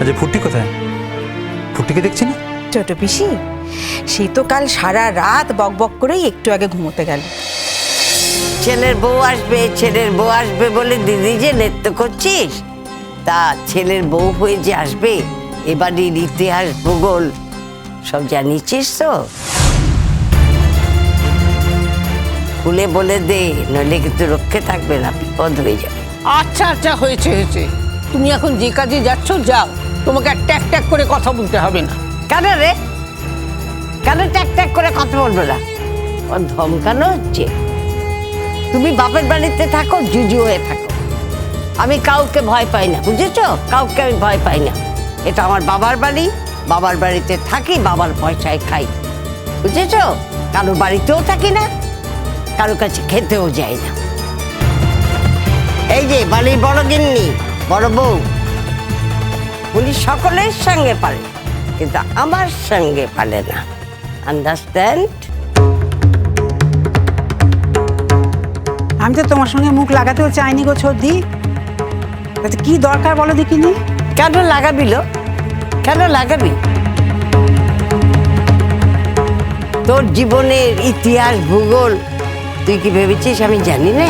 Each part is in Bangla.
আচ্ছা ফুটি কোথায়? ফুটিকে দেখছি না ছোট পিসি সে তো কাল সারা রাত বক বক করেই একটু আগে ঘুমোতে গেল। ছেলের বউ আসবে ছেলের বউ আসবে বলে দিদি যে নৃত্য করছিস? তা ছেলের বউ হয়ে যে আসবে এবারের ইতিহাস ভূগোল সব জানিছিস তো? খুলে বলে দে নইলে কিন্তু রক্ষে থাকবে না বিপদ হয়ে যাবে। আচ্ছা আচ্ছা হয়েছে হয়েছে। তুমি এখন যে কাজে যাচ্ছ যাও। তোমাকে আর ট্যাক ট্যাক করে কথা বলতে হবে না। কেন রে? কেন ট্যাক ট্যাক করে কথা বলবে না? ও ধমকানো হচ্ছে তুমি বাপের বাড়িতে থাকো জুজু হয়ে থাকো। আমি কাউকে ভয় পাই না বুঝেছ? কাউকে আমি ভয় পাই না। এটা আমার বাবার বাড়ি বাবার বাড়িতে থাকি বাবার পয়সায় খাই। বুঝেছ? কারও বাড়িতেও থাকি না কারও কাছে খেতেও যাই না। এই যে বাড়ির বড় গিন্নি বড় বউ। উনি সকলের সঙ্গে পারে কিন্তু আমার সঙ্গে পারে না। আন্ডারস্ট্যান্ড আমি তো তোমার সঙ্গে মুখ লাগাতেও চাইনি গো ছর্দি। তাতে কি দরকার বলো দেখিনি? কেন লাগাবি লো? কেন লাগাবি? তোর জীবনের ইতিহাস ভূগোল তুই কি ভেবেছিস আমি জানি না?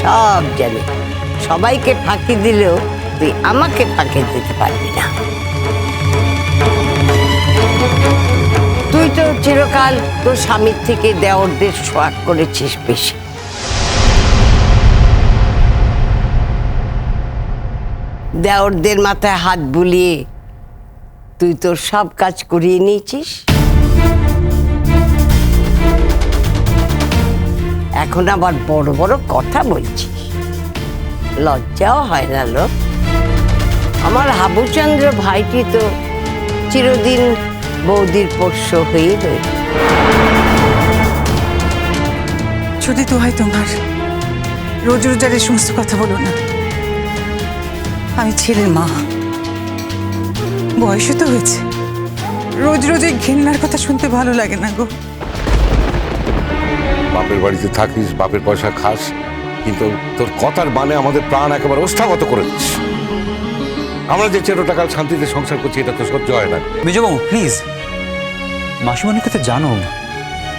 সব জানি। সবাইকে ফাঁকি দিলেও তুই আমাকে ফাঁকি দিতে পারবি না। তুই তো চিরকাল তোর স্বামীর থেকে দেওরদের সোয়াগ করেছিস বেশি। দেওরদের মাথায় হাত বুলিয়ে তুই তোর সব কাজ করিয়ে নিয়েছিস? এখন আবার বড় বড় কথা বলছিস। লজ্জাও হয় না লোক। আমার হাবুচন্দ্র ভাইটি তো চিরদিন বৌদির পোষ্য হয়েই রইল। ছুটি তো হয় তোমার রোজ রোজ আর এই সমস্ত কথা বলো না। আমি ছেলের মা। বয়সও তো হয়েছে। রোজ রোজ এই ঘেন্নার কথা শুনতে ভালো লাগে না গো। বাপের বাড়িতে থাকিস বাপের পয়সা খাস। কিন্তু তোর কথার মানে আমাদের প্রাণ একেবারে ওষ্ঠাগত করে দিস আমরা যে চেরোটা কাল শান্তিতে সংসার করছি এটা তো সহ্য হয় না। মেজবাবু প্লিজ মাসিমণিকে তো জানো?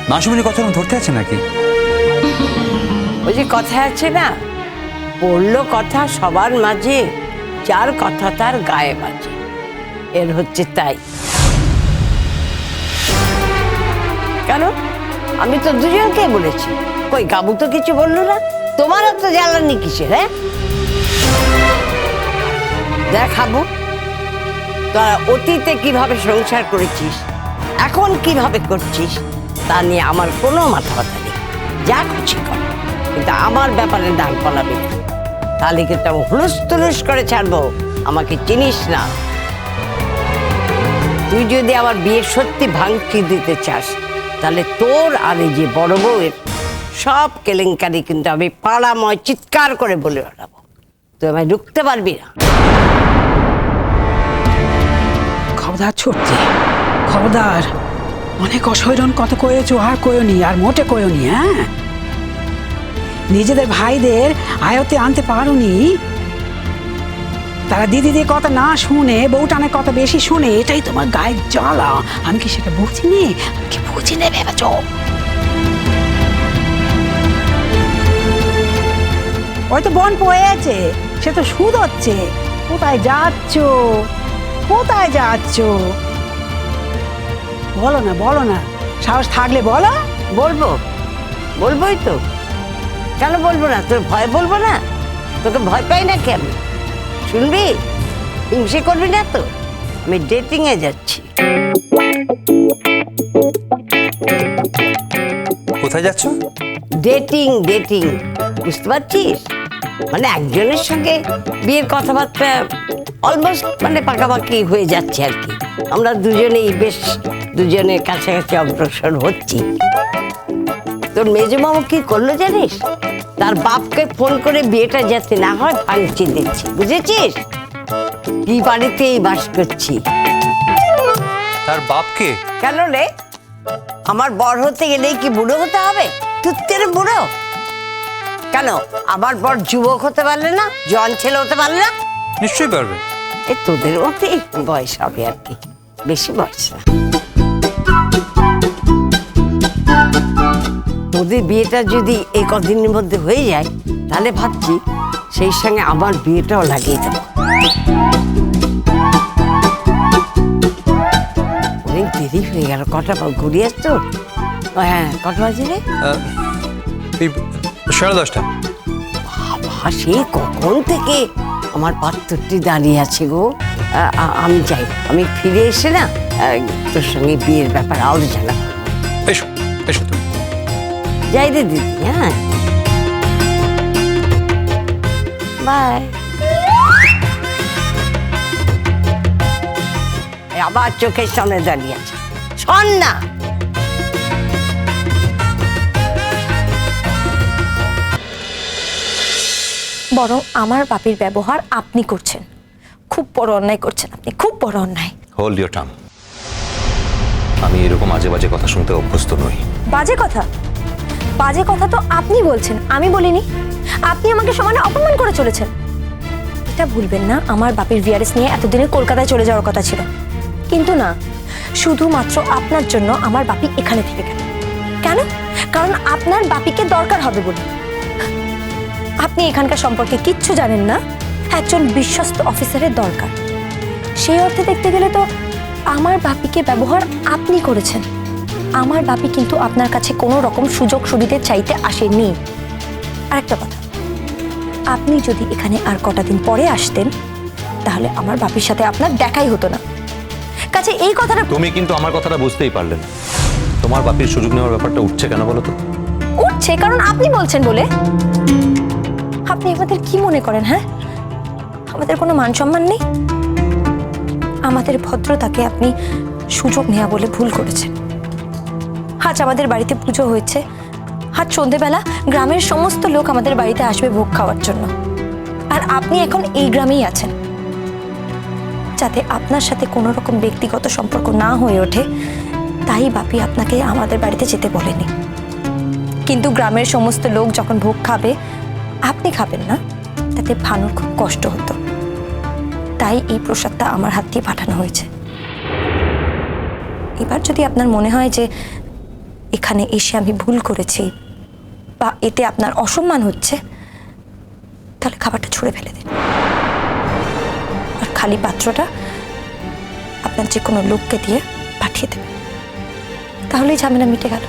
মাসিমণির কথা ধরতে আছে নাকি? ওই যে কথা আছে না পড়ল কথা সবার মাঝে যার কথা তার গায়ে বাজে। এর হচ্ছে তাই। কেন? আমি তো দুজনকে বলেছি। কই গাবু তো কিছু বলল না? তোমারও তো জ্বালানি কিসের হ্যাঁ? দেখাবো। তোরা অতীতে কীভাবে সংসার করেছিস, এখন কীভাবে করছিস, তা নিয়ে আমার কোনো মাথা ব্যথা নেই। যা খুশি কর, কিন্তু আমার ব্যাপারে দান পালাবি তাহলে কিন্তু আমি হুলুস তুলুস করে ছাড়বো? আমাকে চিনিস না? তুই যদি আমার বিয়ে সত্যি ভাঙচি দিতে চাস, তাহলে তোর আর এই যে বড় বউয়ের সব কেলেঙ্কারি কিন্তু আমি পাড়াময় চিৎকার করে বলে বেড়াবো তুই আমায় ঢুকতে পারবি না। খবরদার ছুটতে খবরদার। অনেক অসৈরন কত কয়েছো আর কয়নি আর মোটে কয়নি হ্যাঁ? নিজেদের ভাইদের আয়তে আনতে পারোনি তারা দিদিদের কথা না শুনে, বউটানের কথা বেশি শুনে, এটাই তোমার গায়ের জ্বালা। আমি কি সেটা বুঝিনি? আমি কি বুঝি নে ভেবেছ? ওই তো বন পয়েছে সে তো সুদ হচ্ছে। কোথায় যাচ্ছ? কোথায় যাচ্ছ? বলো না বলো না। সাহস থাকলে বলো। বলব? বলবোই তো। কেন বলব না? তোর ভয় বলব না? তোকে ভয় পাই না কি আমি শুনবি? হিংসে করবি না তো? আমি ডেটিং এ যাচ্ছি। কোথায় যাচ্ছ? ডেটিং ডেটিং বুঝতে পারছিস? মানে একজনের সঙ্গে বিয়ের কথাবার্তা অলমোস্ট মানে পাকাপাকি হয়ে যাচ্ছে আর কি। আমরা দুজনেই বেশ দুজনের কাছাকাছি অগ্রসর হচ্ছি। তোর মেজমামু কি করল জানিস? তার বাপকে ফোন করে বিয়েটা যাতে না হয় ভাঙচি দিচ্ছি বুঝেছিস? কি বাড়িতেই বাস করছি। তার বাপকে? কেন রে? আমার বর হতে গেলেই কি বুড়ো হতে হবে? তুত্তের বুড়ো? কেন? আবার বর যুবক হতে পারলে না জন ছেলে হতে পারলে না? নিশ্চয়ই পারবে। এ তোদের মধ্যেই বয়স হবে আর কি বেশি বয়স না। তোদের বিয়েটা যদি এই কদিনের মধ্যে হয়ে যায় তাহলে ভাবছি সেই সঙ্গে আমার বিয়েটাও লাগিয়ে দেবো। অনেক দেরি হয়ে গেল কটা ঘুরিয়ে আসতো হ্যাঁ কটা বাজে রে? সাড়ে দশটা। বাবা সে কখন থেকে আমার পাত্রটি দাঁড়িয়ে আছে গো? আ- আ- আমি যাই আমি ফিরে এসে না আ, তোর সঙ্গে বিয়ের ব্যাপার আলোচনা করব এসো এসো তুমি। যাই রে দিদি হ্যাঁ। বাই। আবার চোখের সামনে দাঁড়িয়ে আছে। শোন না। বরং আমার বাপির ব্যবহার আপনি করছেন। খুব বড় অন্যায় করছেন আপনি খুব বড় অন্যায়। হোল্ড ইউর টাং আমি এরকম আজে বাজে কথা শুনতে অভ্যস্ত নই। বাজে কথা? বাজে কথা তো আপনি বলছেন আমি বলিনি। আপনি আমাকে সমানে অপমান করে চলেছেন। এটা ভুলবেন না আমার বাপির ভিআরএস নিয়ে এতদিনে কলকাতায় চলে যাওয়ার কথা ছিল। কিন্তু না শুধুমাত্র আপনার জন্য আমার বাপি এখানে থেকে গেল। কেন? কারণ আপনার বাপিকে দরকার হবে বলে। আপনি এখানকার সম্পর্কে কিচ্ছু জানেন না? একজন বিশ্বস্ত অফিসারের দরকার। সেই অর্থে দেখতে গেলে তো আমার বাপিকে ব্যবহার আপনি করেছেন। আমার বাপি কিন্তু আপনার কাছে কোনো রকম সুযোগ সুবিধে চাইতে আসেনি আরেকটা কথা আপনি যদি এখানে আর কটা দিন পরে আসতেন তাহলে আমার বাপির সাথে আপনার দেখাই হতো না। কাছে এই কথাটা তুমি কিন্তু আমার কথাটা বুঝতেই পারলেন তোমার বাপির সুযোগ নেওয়ার ব্যাপারটা উঠছে কেন বলো তো? উঠছে কারণ আপনি বলছেন বলে। আপনি আমাদের কি মনে করেন হ্যাঁ? আমাদের কোনো মান সম্মান নেই? আমাদের ভদ্রতাকে আপনি সুযোগ নেওয়া বলে ভুল করেছেন। আজ আমাদের বাড়িতে পুজো হয়েছে। আজ সন্ধেবেলা গ্রামের সমস্ত লোক আমাদের বাড়িতে আসবে ভোগ খাওয়ার জন্য। আর আপনি এখন এই গ্রামেই আছেন। যাতে আপনার সাথে কোনো রকম ব্যক্তিগত সম্পর্ক না হয়ে ওঠে, তাই বাপি আপনাকে আমাদের বাড়িতে যেতে বলেনি। কিন্তু গ্রামের সমস্ত লোক যখন ভোগ খাবে আপনি খাবেন না? তাতে ভানুর খুব কষ্ট হতো। তাই এই প্রসাদটা আমার হাত দিয়ে পাঠানো হয়েছে। এবার যদি আপনার মনে হয় যে এখানে এসে আমি ভুল করেছি বা এতে আপনার অসম্মান হচ্ছে, তাহলে খাবারটা ছুঁড়ে ফেলে দিন। আর খালি পাত্রটা আপনার যে কোনো লোককে দিয়ে পাঠিয়ে দেবেন। তাহলেই ঝামেলা মিটে গেল।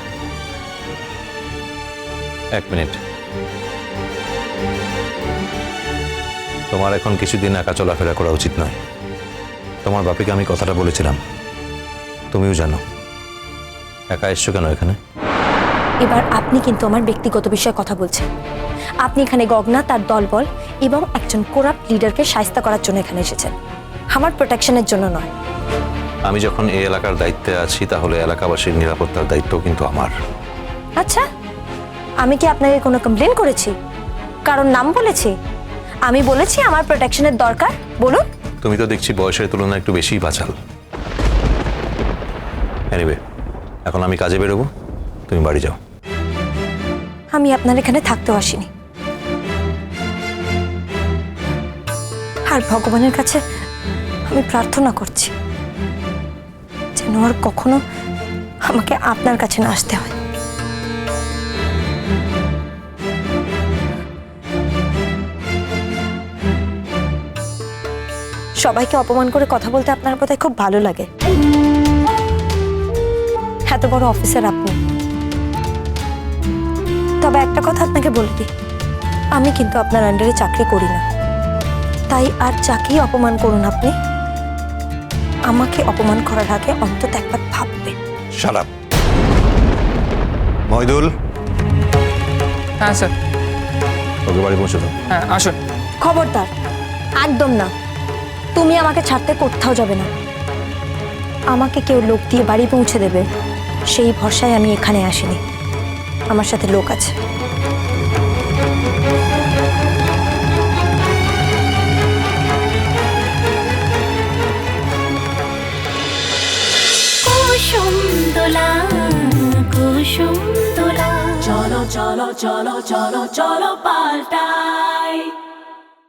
এক মিনিট। তোমার এখন কিছুদিন একা চলাফেরা করা উচিত নয়। তোমার বাপিকে আমি কথাটা বলেছিলাম। তুমিও জানো। একা এসছো কেন এখানে? এবার আপনি কিন্তু আমার ব্যক্তিগত বিষয়ে কথা বলছেন। আপনি এখানে গগনা তার দলবল এবং একজন কোরাপ্ট লিডারকে সায়স্তা করার জন্য এখানে এসেছেন। আমার প্রোটেকশনের জন্য নয়। আমি যখন এই এলাকার দায়িত্বে আছি তাহলে এলাকাবাসীর নিরাপত্তার দায়িত্ব কিন্তু আমার। আচ্ছা আমি কি আপনাকে কোনো কমপ্লেন করেছি? কারণ নাম বলেছি? আমি বলেছি আমার প্রোটেকশনের দরকার বলুন। তুমি তো দেখছি বয়সের তুলনায় একটু বেশিই বাঁচাল এনিওয়ে এখন আমি কাজে বেরোবো তুমি বাড়ি যাও। আমি আপনার এখানে থাকতেও আসিনি। আর ভগবানের কাছে আমি প্রার্থনা করছি যেন আর কখনো আমাকে আপনার কাছে না আসতে হয়। সবাইকে অপমান করে কথা বলতে আপনার বোধহয় খুব ভালো লাগে। এত বড় অফিসার আপনি। তবে একটা কথা আপনাকে বলে দিই আমি কিন্তু আপনার আন্ডারে চাকরি করি না। তাই আর চাকরি অপমান করুন আপনি আমাকে অপমান করার আগে অন্তত একবার ভাববেন। সারাপ মহিদুল। হ্যাঁ স্যার। ওকে বাড়ি পৌঁছে দাও। হ্যাঁ আসুন। খবরদার। একদম না। তুমি আমাকে ছাড়তে কোথাও যাবে না। আমাকে কেউ লোক দিয়ে বাড়ি পৌঁছে দেবে। সেই ভরসায় আমি এখানে আসিনি। আমার সাথে লোক আছে। কুসুম দোলা কুসুম দোলা। চলো cholo,